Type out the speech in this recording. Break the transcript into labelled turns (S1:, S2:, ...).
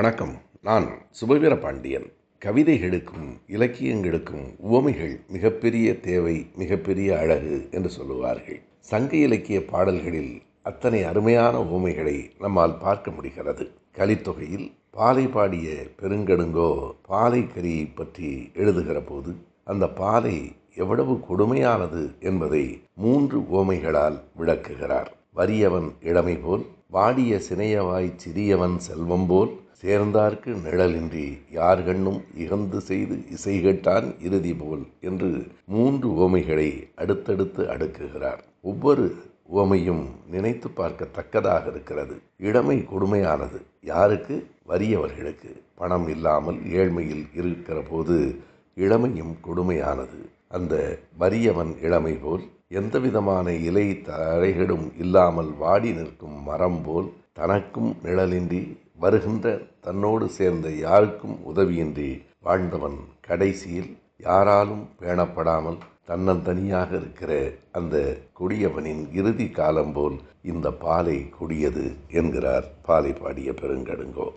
S1: வணக்கம். நான் சுபவீர பாண்டியன் கவிதைகளுக்கும் இலக்கியங்களுக்கும் உவமைகள் மிகப்பெரிய தேவை மிகப்பெரிய அழகு என்று சொல்லுவார்கள். சங்க இலக்கிய பாடல்களில் அத்தனை அருமையான உவமைகளை நம்மால் பார்க்க முடிகிறது. கலித்தொகையில் பாலை பாடிய பெருங்கடுங்கோ பாலை கரியை பற்றி எழுதுகிற போது அந்த பாலை எவ்வளவு கொடுமையானது என்பதை மூன்று உவமைகளால் விளக்குகிறார். வறியவன் இளமை போல் வாடிய சினையவாய் சிறியவன் செல்வம் போல் சேர்ந்தார்க்கு நிழலின்றி யார் கண்ணும் இகந்து செய்து இசை கேட்டான் இறுதி போல் என்று மூன்று உவமைகளை அடுத்தடுத்து அடுக்குகிறார் ஒவ்வொரு உவமையும் நினைத்து பார்க்கத்தக்கதாக இருக்கிறது. இளமை கொடுமையானது. யாருக்கு? வறியவர்களுக்கு. பணம் இல்லாமல் ஏழ்மையில் இருக்கிற போது இளமையும் கொடுமையானது. அந்த வறியவன் இளமை போல் எந்த விதமான இலை தழைகளும் இல்லாமல் வாடி நிற்கும் மரம் போல் தனக்கும் நிழலின்றி வருகின்ற தன்னோடு சேர்ந்த யாருக்கும் உதவியின்றி வாழ்ந்தவன் கடைசியில் யாராலும் பேணப்படாமல் தன்னந்தனியாக இருக்கிற அந்த கொடியவனின் இறுதி காலம் போல் இந்த பாலை கொடியது என்கிறார் பாலை பாடிய பெருங்கடுங்கோ.